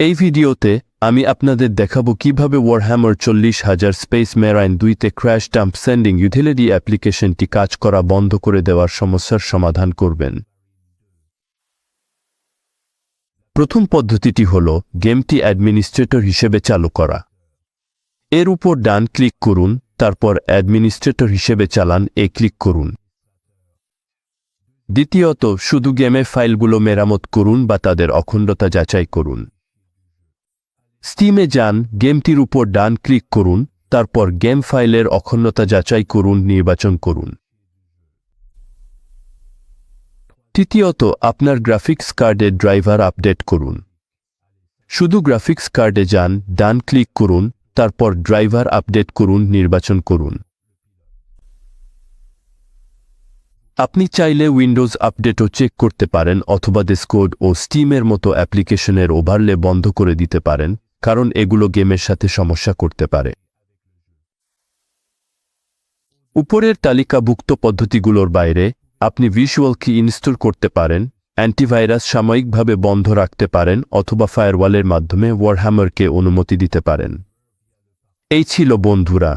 এই ভিডিওতে আমি আপনাদের দেখাবো কীভাবে ওয়ারহ্যামার চল্লিশ হাজার স্পেস মেরাইন দুইতে ক্র্যাশ ডাম্প সেন্ডিং ইউটিলিটি অ্যাপ্লিকেশনটি কাজ করা বন্ধ করে দেওয়ার সমস্যার সমাধান করবেন। প্রথম পদ্ধতিটি হল গেমটি অ্যাডমিনিস্ট্রেটর হিসেবে চালু করা। এর উপর ডান ক্লিক করুন, তারপর অ্যাডমিনিস্ট্রেটর হিসেবে চালান, এ ক্লিক করুন। দ্বিতীয়ত, শুধু গেমে ফাইলগুলো মেরামত করুন বা তাদের অখণ্ডতা যাচাই করুন। স্টিমে যান গেমটির উপর ডান ক্লিক করুন, তারপর গেম ফাইলের অখণ্ডতা যাচাই করুন, নির্বাচন করুন। তৃতীয়ত, আপনার গ্রাফিক্স কার্ডের ড্রাইভার আপডেট করুন। শুধু গ্রাফিক্স কার্ডে যান, ডান ক্লিক করুন, তারপর ড্রাইভার আপডেট করুন, নির্বাচন করুন। আপনি চাইলে উইন্ডোজ আপডেটও চেক করতে পারেন, অথবা ডিসকোড ও স্টিমের মতো অ্যাপ্লিকেশনের ওভারলে বন্ধ করে দিতে পারেন। কারণ এগুলো গেমের সাথে সমস্যা করতে পারে। উপরের তালিকাভুক্ত পদ্ধতিগুলোর বাইরে আপনি ভিজুয়াল কি ইনস্টল করতে পারেন, অ্যান্টিভাইরাস সাময়িকভাবে বন্ধ রাখতে পারেন অথবা ফায়ারওয়ালের মাধ্যমে ওয়ারহ্যামারকে অনুমতি দিতে পারেন। এই ছিল বন্ধুরা।